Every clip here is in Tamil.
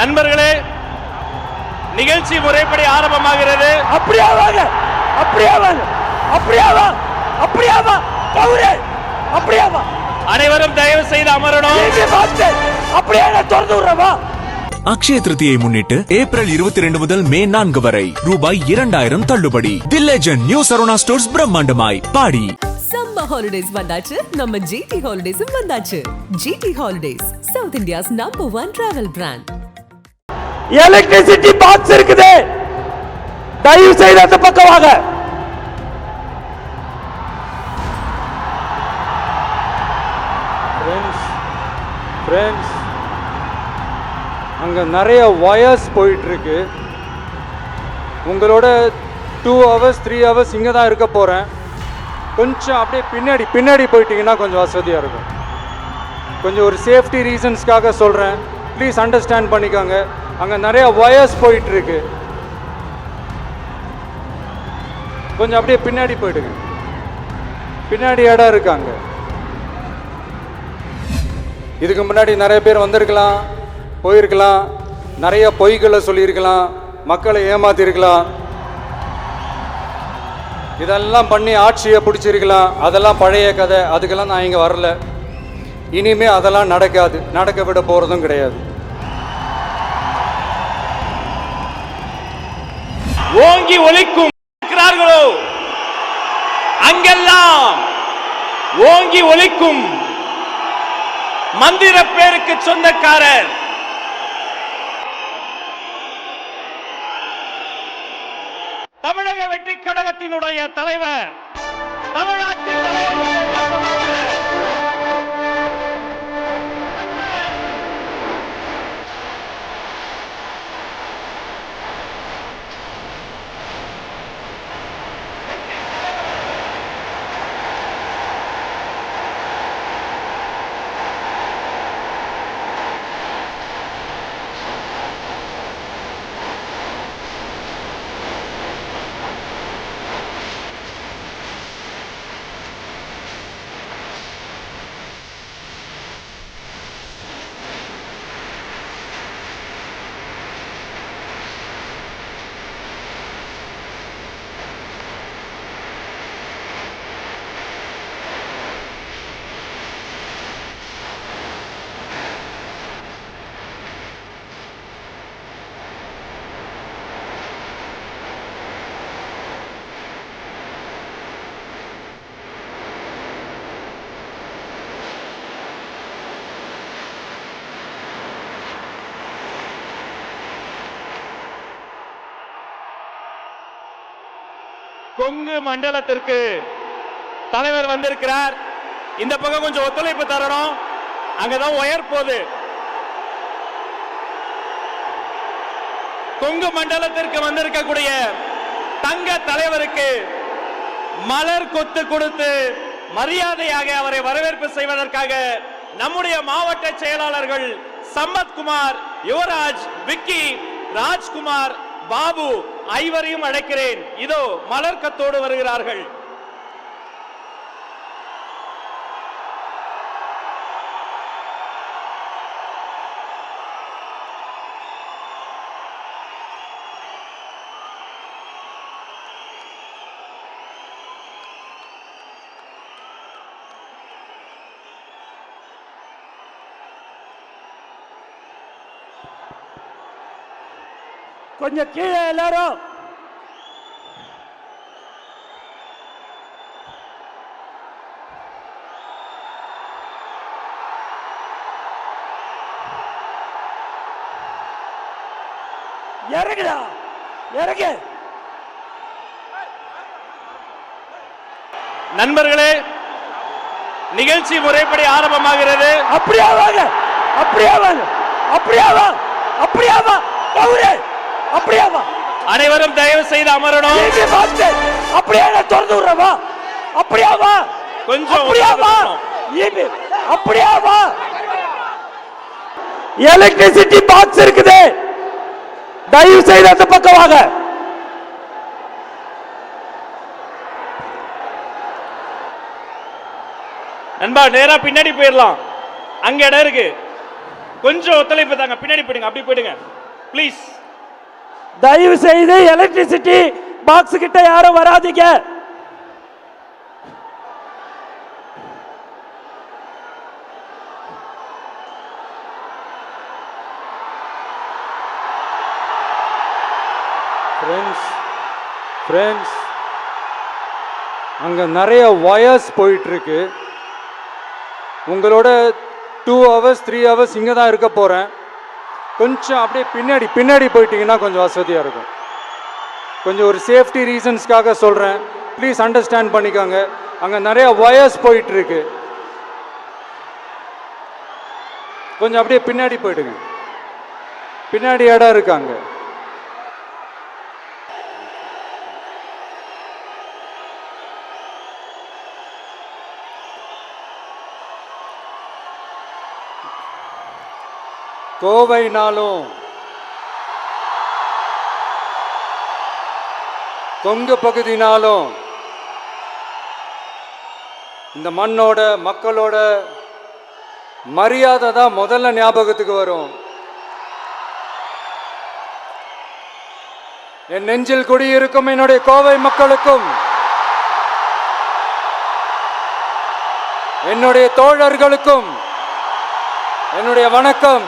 நண்பர்களே நிகழ்ச்சி முறைப்படி ஆரம்பமாகிறது. அப்படியே வாங்க அப்படியே வாங்க அப்படியே வா அப்படியே வா கௌரே அப்படியே வா. அனைவரும் தயவு செய்து அமரணும். அப்படியே நான் திறந்து விடுறவா அக்ஷய திருதியை முன்னிட்டு ஏப்ரல் இருபத்தி ரெண்டு முதல் மே நான்கு வரை ரூபாய் இரண்டாயிரம் தள்ளுபடி. The legend new Saravana stores பிரம்மாண்டமாய் பாடி. சம்மர் ஹாலிடேஸ் வந்தாச்சு. நம்ம ஜிடி ஹாலிடேஸும் வந்தாச்சு. GT holidays south India's number one travel brand electricity box இருக்குது. தயவு செய்து அந்த பக்கமாக ஃப்ரெண்ட்ஸ் ஃப்ரெண்ட்ஸ் அங்கே நிறைய ஒயர்ஸ் போயிட்டுருக்கு. உங்களோட டூ ஹவர்ஸ் த்ரீ ஹவர்ஸ் இங்கே தான் இருக்க போகிறேன் கொஞ்சம் அப்படியே பின்னாடி பின்னாடி போயிட்டீங்கன்னா கொஞ்சம் வசதியாக இருக்கும். கொஞ்சம் ஒரு சேஃப்டி ரீசன்ஸ்க்காக சொல்கிறேன் ப்ளீஸ் அண்டர்ஸ்டாண்ட் பண்ணிக்கோங்க. அங்கே நிறைய ஒயர்ஸ் போயிட்டுருக்கு. கொஞ்சம் அப்படியே பின்னாடி போயிடுங்க. பின்னாடி இடம் இருக்காங்க இதுக்கு முன்னாடி நிறைய பேர் வந்திருக்கலாம் போயிருக்கலாம் நிறைய பொய்களை சொல்லியிருக்கலாம் மக்களை ஏமாத்திருக்கலாம். இதெல்லாம் பண்ணி ஆட்சியை பிடிச்சிருக்கலாம். அதெல்லாம் பழைய கதை. அதுக்கெல்லாம் நான் இங்கே வரல. இனிமே அதெல்லாம் நடக்காது. நடக்க விட போகிறதும் கிடையாது. ஓங்கி ஒலிக்கும் இருக்கிறார்களோ? அங்கெல்லாம் ஓங்கி ஒலிக்கும் மந்திர பேருக்கு சொந்தக்காரர். தமிழக வெற்றி கழகத்தினுடைய தலைவர் தமிழ்நாட்டின் தலைவர் கொங்கு மண்டலத்திற்கு தலைவர் வந்திருக்கிறார். இந்த பக்கம் கொஞ்சம் ஒத்துழைப்பு தரணும். அங்கதான் ஒயர் போகுது கொங்கு மண்டலத்திற்கு வந்திருக்கக்கூடிய தங்க தலைவருக்கு மலர் கொத்து கொடுத்து மரியாதையாக அவரை வரவேற்பு செய்வதற்காக நம்முடைய மாவட்ட செயலாளர்கள் சம்பத்குமார் யுவராஜ் விக்கி ராஜ்குமார் பாபு ஐவரையும் அழைக்கிறேன். இதோ மலர்க்கத்தோடு வருகிறார்கள். கொஞ்சம் கீழே எல்லாரும். இறங்குடா. இறங்கு. நண்பர்களே நிகழ்ச்சி முறைப்படி ஆரம்பமாகிறது. அப்படியே வாங்க. அப்படியே வாங்க. அப்படியே வா. அப்படியே வா. அப்படியே வா. அனைவரும் தயவு செய்து அமரணும். அப்படியே நான் திறந்து விடுறவா அப்படியே வா. கொஞ்சம் அப்படியே வா. ஒத்துழைப்பு இபி அப்படியே வா. எலக்ட்ரிசிட்டி பாக்ஸ் இருக்குது. தயவு செய்து அந்த பக்கம் வாங்க. நண்பா நேரா பின்னாடி போயிடலாம் அங்க இடம் இருக்கு. கொஞ்சம் ஒத்துழைப்பு தாங்க. பின்னாடி போயிடுங்க. அப்படி போயிடுங்க. ப்ளீஸ் தயவு செய்து எலக்ட்ரிசிட்டி பாக்ஸ் கிட்ட யாரும் வராதீங்க. ஃப்ரெண்ட்ஸ் ஃப்ரெண்ட்ஸ் அங்கே நிறைய ஒயர்ஸ் போயிட்டுருக்கு. உங்களோட டூ ஹவர்ஸ் த்ரீ ஹவர்ஸ் இங்கே தான் இருக்க போகிறேன் கொஞ்சம் அப்படியே பின்னாடி பின்னாடி போயிட்டீங்கன்னா கொஞ்சம் வசதியாக இருக்கும். கொஞ்சம் ஒரு சேஃப்டி ரீசன்ஸ்க்காக சொல்கிறேன் ப்ளீஸ் அண்டர்ஸ்டாண்ட் பண்ணிக்கோங்க. அங்கே நிறைய ஒயர்ஸ் போயிட்டுருக்கு. கொஞ்சம் அப்படியே பின்னாடி போயிடுங்க. பின்னாடி இடம் இருக்காங்க கோவைனாலும் கொங்கு பகுதினாலும் இந்த மண்ணோட மக்களோட மரியாதை தான் முதல்ல ஞாபகத்துக்கு வரும். என் நெஞ்சில் குடியிருக்கும் என்னுடைய கோவை மக்களுக்கும் என்னுடைய தோழர்களுக்கும் என்னுடைய வணக்கம்.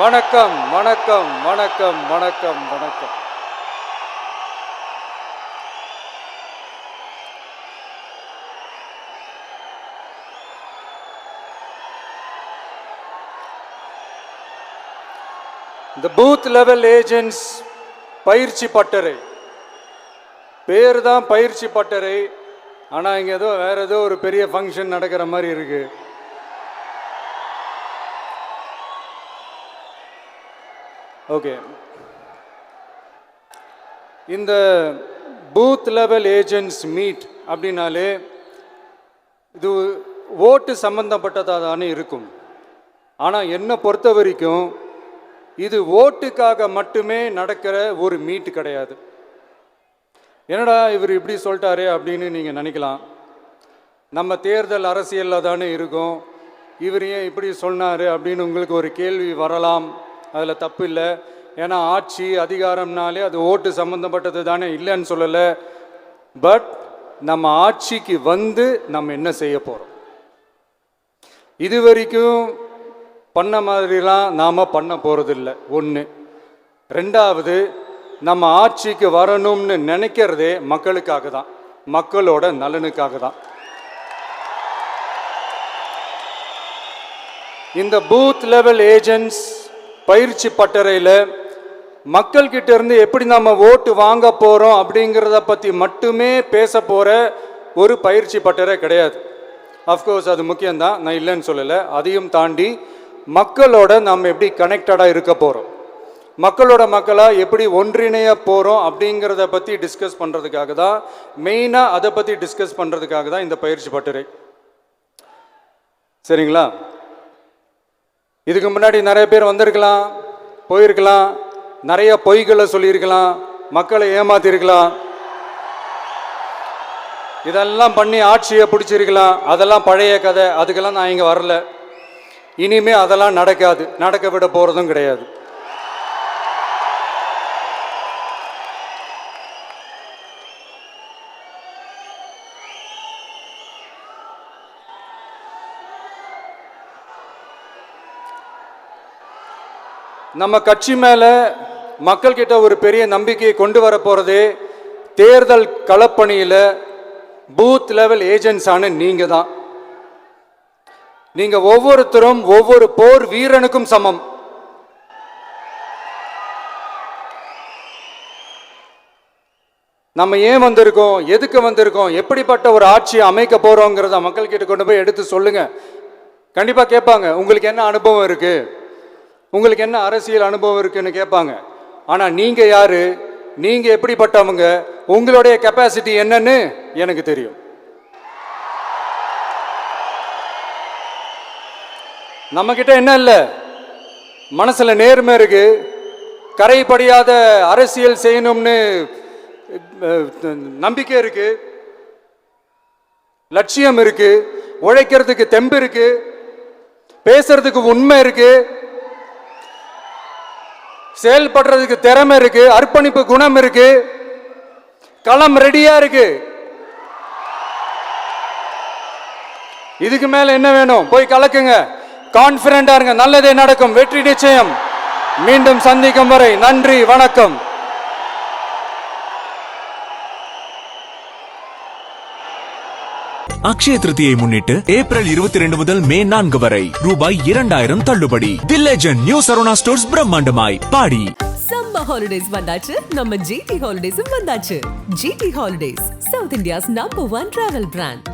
வணக்கம் வணக்கம் வணக்கம் வணக்கம் வணக்கம். இந்த பூத் லெவல் ஏஜென்ட்ஸ் பயிற்சி பட்டறை. பேர் தான் பயிற்சி பட்டறை. ஆனால் இங்கே ஏதோ வேற ஏதோ ஒரு பெரிய ஃபங்க்ஷன் நடக்கிற மாதிரி இருக்குது ஓகே இந்த பூத் லெவல் ஏஜென்ட்ஸ் மீட் அப்படின்னாலே இது ஓட்டு சம்பந்தப்பட்டதாக தானே இருக்கும். ஆனால் என்னை பொறுத்த வரைக்கும் இது ஓட்டுக்காக மட்டுமே நடக்கிற ஒரு மீட் கிடையாது. என்னடா இவர் இப்படி சொல்லிட்டாரே அப்படின்னு நீங்கள் நினைக்கலாம். நம்ம தேர்தல் அரசியலில் தானே இருக்கோம். இவர் ஏன் இப்படி சொன்னார் அப்படின்னு உங்களுக்கு ஒரு கேள்வி வரலாம். அதில் தப்பு இல்லை. ஏன்னா ஆட்சி அதிகாரம்னாலே அது ஓட்டு சம்மந்தப்பட்டது தானே இல்லைன்னு சொல்லலை. பட் நம்ம ஆட்சிக்கு வந்து நம்ம என்ன செய்ய போகிறோம் இது வரைக்கும் பண்ண மாதிரிலாம் நாம் பண்ண போகிறதில்ல ஒன்று ரெண்டாவது நம்ம ஆட்சிக்கு வரணும்னு நினைக்கிறதே மக்களுக்காக தான். மக்களோட நலனுக்காக தான். இந்த பூத் லெவல் ஏஜென்ட்ஸ் பயிற்சி பட்டறையில் மக்கள்கிட்ட இருந்து எப்படி நம்ம ஓட்டு வாங்க போகிறோம் அப்படிங்கிறத பற்றி மட்டுமே பேச போகிற ஒரு பயிற்சி பட்டறை கிடையாது. அஃப்கோர்ஸ் அது முக்கியம்தான். நான் இல்லைன்னு சொல்லலை. அதையும் தாண்டி மக்களோட நம்ம எப்படி கனெக்டடாக இருக்க போகிறோம் மக்களோட மக்களாக எப்படி ஒன்றிணைய போகிறோம் அப்படிங்கிறத பற்றி டிஸ்கஸ் பண்ணுறதுக்காக தான் மெயினாக அதை பற்றி டிஸ்கஸ் பண்ணுறதுக்காக தான் இந்த பயிற்சி பட்டறை. சரிங்களா? இதுக்கு முன்னாடி நிறைய பேர் வந்திருக்கலாம் போயிருக்கலாம் நிறைய பொய்களை சொல்லியிருக்கலாம் மக்களை ஏமாத்திருக்கலாம். இதெல்லாம் பண்ணி ஆட்சியை பிடிச்சிருக்கலாம். அதெல்லாம் பழைய கதை. அதுக்கெல்லாம் நான் இங்கே வரல. இனிமே அதெல்லாம் நடக்காது. நடக்க விட போகிறதும் கிடையாது. நம்ம கட்சி மேலே மக்கள்கிட்ட ஒரு பெரிய நம்பிக்கையை கொண்டு வர போகிறது தேர்தல் களப்பணியில் பூத் லெவல் ஏஜென்ட்ஸான நீங்கள் தான். நீங்கள் ஒவ்வொருத்தரும் ஒவ்வொரு போர் வீரனுக்கும் சமம். நம்ம ஏன் வந்திருக்கோம்? எதுக்கு வந்திருக்கோம்? எப்படிப்பட்ட ஒரு ஆட்சியை அமைக்க போகிறோங்கிறத மக்கள்கிட்ட கொண்டு போய் எடுத்து சொல்லுங்கள் கண்டிப்பாக கேட்பாங்க. உங்களுக்கு என்ன அனுபவம் இருக்குது உங்களுக்கு என்ன அரசியல் அனுபவம் இருக்குன்னு கேட்பாங்க. ஆனால் நீங்கள் யார்? நீங்கள் எப்படிப்பட்டவங்க? உங்களுடைய கெப்பாசிட்டி என்னன்னு எனக்கு தெரியும். நம்மக்கிட்ட என்ன இல்லை? மனசில் நேர்மை இருக்கு. கரைப்படியாத அரசியல் செய்யணும்னு நம்பிக்கை இருக்கு. லட்சியம் இருக்கு. உழைக்கிறதுக்கு தெம்பு இருக்கு. பேசுறதுக்கு உண்மை இருக்குது செயல்படுறதுக்கு திறமை இருக்கு அர்ப்பணிப்பு குணம் இருக்கு களம் ரெடியா இருக்கு. இதுக்கு மேல என்ன வேணும்? போய் கலக்குங்க. கான்பிடண்டா இருங்க. நல்லதே நடக்கும். வெற்றி நிச்சயம். மீண்டும் சந்திக்கும் வரை நன்றி வணக்கம். அக்ஷய திருத்தியை முன்னிட்டு ஏப்ரல் இருபத்தி ரெண்டு முதல் மே நான்கு வரை ரூபாய் இரண்டாயிரம் தள்ளுபடி. The legend new Saravana stores பிரம்மாண்டமாய் பாடி. சம்மர் ஹாலிடேஸ் வந்தாச்சு. நம்ம ஜிடி ஹாலிடேஸும் வந்தாச்சு. GT holidays south India's number one travel brand